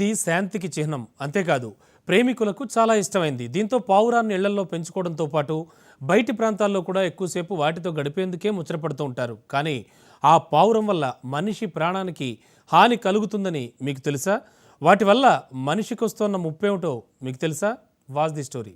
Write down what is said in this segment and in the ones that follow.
ఇది శాంతికి చిహ్నం. అంతేకాదు ప్రేమికులకు చాలా ఇష్టమైంది. దీంతో పావురాన్ని ఇళ్ళలో పెంచుకోవడంతో పాటు బయటి ప్రాంతాల్లో కూడా ఎక్కువసేపు వాటితో గడిపేందుకే ముచ్చటపడుతూ ఉంటారు. కానీ ఆ పావురం వల్ల మనిషి ప్రాణానికి హాని కలుగుతుందని మీకు తెలుసా? వాటి వల్ల మనిషికి వస్తున్న ముప్పేమిటో మీకు తెలుసా? Was the story.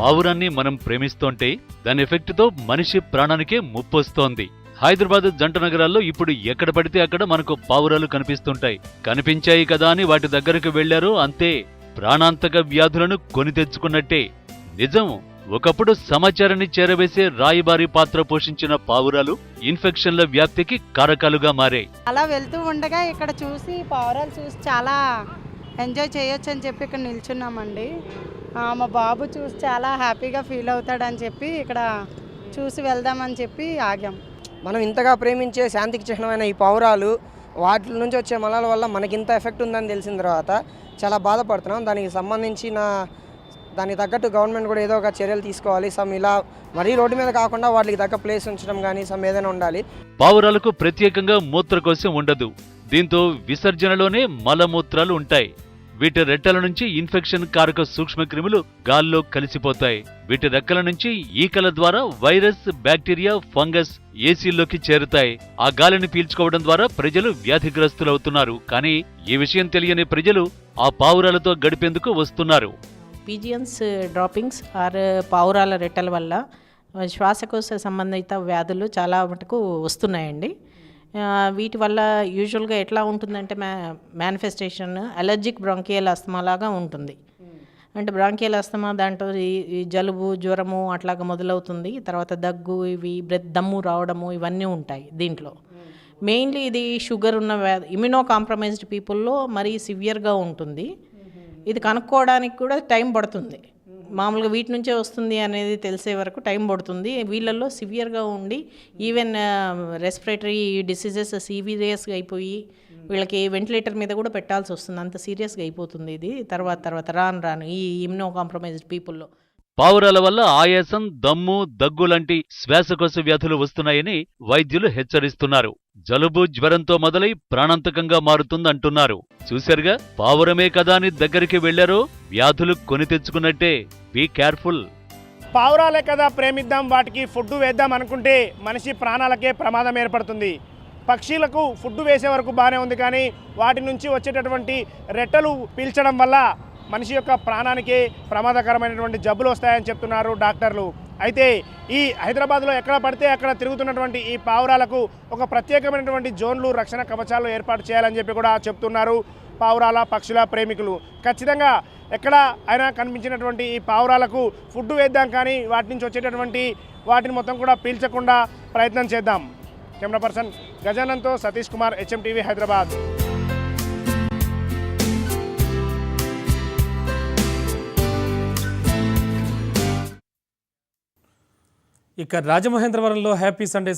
పావురాన్ని మనం ప్రేమిస్తోంటే దాని ఎఫెక్ట్తో మనిషి ప్రాణానికే ముప్పొస్తోంది. హైదరాబాద్ జంట నగరాల్లో ఇప్పుడు ఎక్కడ పడితే అక్కడ మనకు పావురాలు కనిపిస్తుంటాయి. కనిపించాయి కదా అని వాటి దగ్గరకు వెళ్ళారు అంతే ప్రాణాంతక వ్యాధులను కొని తెచ్చుకున్నట్టే. నిజం ఒకప్పుడు సమాచారాన్ని చేరవేసే రాయబారి పాత్ర పోషించిన పావురాలు ఇన్ఫెక్షన్ల వ్యాప్తికి కారకాలుగా మారాయి. అలా వెళ్తూ ఉండగా ఇక్కడ చూసి పావురాలు చూసి చాలా ఎంజాయ్ చేయొచ్చు అని చెప్పి ఇక్కడ నిల్చున్నామండి. మా బాబు చూసి చాలా హ్యాపీగా ఫీల్ అవుతాడని చెప్పి ఇక్కడ చూసి వెళ్దామని చెప్పి ఆగాం. మనం ఇంతగా ప్రేమించే శాంతికి చిహ్నమైన ఈ పావురాలు వాటి నుంచి వచ్చే మలాల వల్ల మనకి ఇంత ఎఫెక్ట్ ఉందని తెలిసిన తర్వాత చాలా బాధపడుతున్నాం. దానికి సంబంధించిన దానికి తగ్గట్టు గవర్నమెంట్ కూడా ఏదో ఒక చర్యలు తీసుకోవాలి. సమ్ ఇలా మరీ రోడ్డు మీద కాకుండా వాటికి తగ్గ ప్లేస్ ఉంచడం కానీ సమ్ ఏదైనా ఉండాలి. పావురాలకు ప్రత్యేకంగా మూత్రకోశం ఉండదు. దీంతో విసర్జనలోనే మలమూత్రాలు ఉంటాయి. వీటి రెట్టల నుంచి ఇన్ఫెక్షన్ కారక సూక్ష్మక్రిములు గాల్లో కలిసిపోతాయి. వీటి రెక్కల నుంచి ఈకల ద్వారా వైరస్ బ్యాక్టీరియా ఫంగస్ ఏసీల్లోకి చేరుతాయి. ఆ గాలిని పీల్చుకోవడం ద్వారా ప్రజలు వ్యాధిగ్రస్తులవుతున్నారు. కానీ ఈ విషయం తెలియని ప్రజలు ఆ పావురాలతో గడిపేందుకు వస్తున్నారు. Pigeons uh, droppings are uh, పావురాల రెట్టల వల్ల శ్వాసకోశ సంబంధిత వ్యాధులు చాలా మటుకు వస్తున్నాయండి. వీటి వల్ల యూజువల్గా ఎట్లా ఉంటుందంటే మ్యా మేనిఫెస్టేషన్ అలర్జిక్ బ్రాంకియల్ అస్తమా లాగా ఉంటుంది. అంటే బ్రాంకియల్ అస్తమా దాంట్లో ఈ- జలుబు జ్వరము అట్లాగా మొదలవుతుంది. తర్వాత దగ్గు ఇవి బ్రెత్ దమ్ము రావడము ఇవన్నీ ఉంటాయి దీంట్లో. మెయిన్లీ ఇది షుగర్ ఉన్న వ్యాధి ఇమ్యునో కాంప్రమైజ్డ్ పీపుల్లో మరీ సివియర్గా ఉంటుంది. ఇది కనుక్కోవడానికి కూడా టైం పడుతుంది. మామూలుగా వీటి నుంచే వస్తుంది అనేది తెలిసే వరకు టైం పడుతుంది. వీళ్ళల్లో సివియర్గా ఉండి ఈవెన్ రెస్పిరేటరీ డిసీజెస్ సీరియస్గా అయిపోయి వీళ్ళకి వెంటిలేటర్ మీద కూడా పెట్టాల్సి వస్తుంది. అంత సీరియస్గా అయిపోతుంది ఇది. తర్వాత తర్వాత రాను రాను ఈ ఇమ్యూనో కాంప్రమైజ్డ్ పీపుల్లో పావురాల వల్ల ఆయాసం దమ్ము దగ్గు లాంటి శ్వాసకోశ వ్యాధులు వస్తున్నాయని వైద్యులు హెచ్చరిస్తున్నారు. జలుబు జ్వరంతో మొదలై ప్రాణాంతకంగా మారుతుందంటున్నారు. చూశారుగా పావురమే కదా అని దగ్గరికి వెళ్ళారో వ్యాధులు కొని తెచ్చుకున్నట్టే. బీ కేర్ఫుల్ పావురాలే కదా ప్రేమిద్దాం వాటికి ఫుడ్ వేద్దాం అనుకుంటే మనిషి ప్రాణాలకే ప్రమాదం ఏర్పడుతుంది. పక్షులకు ఫుడ్ వేసే వరకు బాగానే ఉంది కానీ వాటి నుంచి వచ్చేటటువంటి రెట్టలు పీల్చడం వల్ల మనిషి యొక్క ప్రాణానికి ప్రమాదకరమైనటువంటి జబ్బులు వస్తాయని చెప్తున్నారు డాక్టర్లు. అయితే ఈ హైదరాబాద్లో ఎక్కడ పడితే అక్కడ తిరుగుతున్నటువంటి ఈ పావురాలకు ఒక ప్రత్యేకమైనటువంటి జోన్లు రక్షణ కవచాలు ఏర్పాటు చేయాలని చెప్పి కూడా చెప్తున్నారు పావురాల పక్షుల ప్రేమికులు. ఖచ్చితంగా ఎక్కడ అయినా కనిపించినటువంటి ఈ పావురాలకు ఫుడ్ వేద్దాం కానీ వాటి నుంచి వచ్చేటటువంటి వాటిని మొత్తం కూడా పీల్చకుండా ప్రయత్నం చేద్దాం. కెమెరా పర్సన్ గజానంతో సతీష్ కుమార్ హెచ్ఎం టీవీ హైదరాబాద్. ఇక రాజమహేంద్రవరంలో హ్యాపీ సండే